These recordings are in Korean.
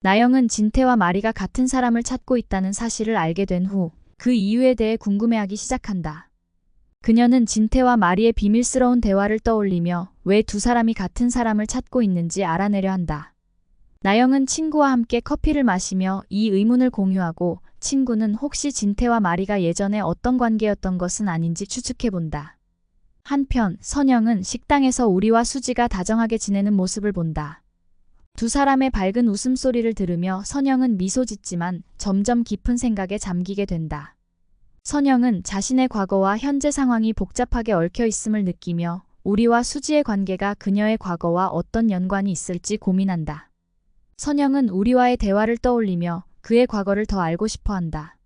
나영은 진태와 마리가 같은 사람을 찾고 있다는 사실을 알게 된 후 그 이유에 대해 궁금해하기 시작한다. 그녀는 진태와 마리의 비밀스러운 대화를 떠올리며 왜 두 사람이 같은 사람을 찾고 있는지 알아내려 한다. 나영은 친구와 함께 커피를 마시며 이 의문을 공유하고 친구는 혹시 진태와 마리가 예전에 어떤 관계였던 것은 아닌지 추측해 본다. 한편 선영은 식당에서 우리와 수지가 다정하게 지내는 모습을 본다. 두 사람의 밝은 웃음소리를 들으며 선영은 미소 짓지만 점점 깊은 생각에 잠기게 된다. 선영은 자신의 과거와 현재 상황이 복잡하게 얽혀 있음을 느끼며 우리와 수지의 관계가 그녀의 과거와 어떤 연관이 있을지 고민한다. 선영은 우리와의 대화를 떠올리며 그의 과거를 더 알고 싶어 한다.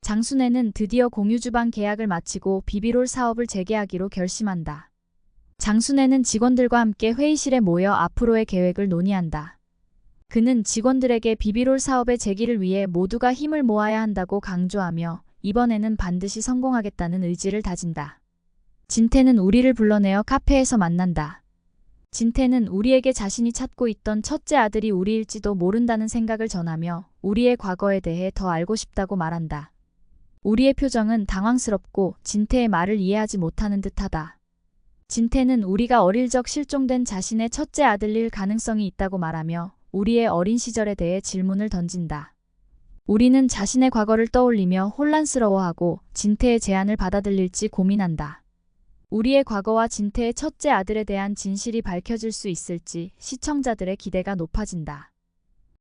장순애는 드디어 공유주방 계약을 마치고 비비롤 사업을 재개하기로 결심한다. 장순애는 직원들과 함께 회의실에 모여 앞으로의 계획을 논의한다. 그는 직원들에게 비비롤 사업의 재기를 위해 모두가 힘을 모아야 한다고 강조하며 이번에는 반드시 성공하겠다는 의지를 다진다. 진태는 우리를 불러내어 카페에서 만난다. 진태는 우리에게 자신이 찾고 있던 첫째 아들이 우리일지도 모른다는 생각을 전하며 우리의 과거에 대해 더 알고 싶다고 말한다. 우리의 표정은 당황스럽고 진태의 말을 이해하지 못하는 듯하다. 진태는 우리가 어릴 적 실종된 자신의 첫째 아들일 가능성이 있다고 말하며 우리의 어린 시절에 대해 질문을 던진다. 우리는 자신의 과거를 떠올리며 혼란스러워하고 진태의 제안을 받아들일지 고민한다. 우리의 과거와 진태의 첫째 아들에 대한 진실이 밝혀질 수 있을지 시청자들의 기대가 높아진다.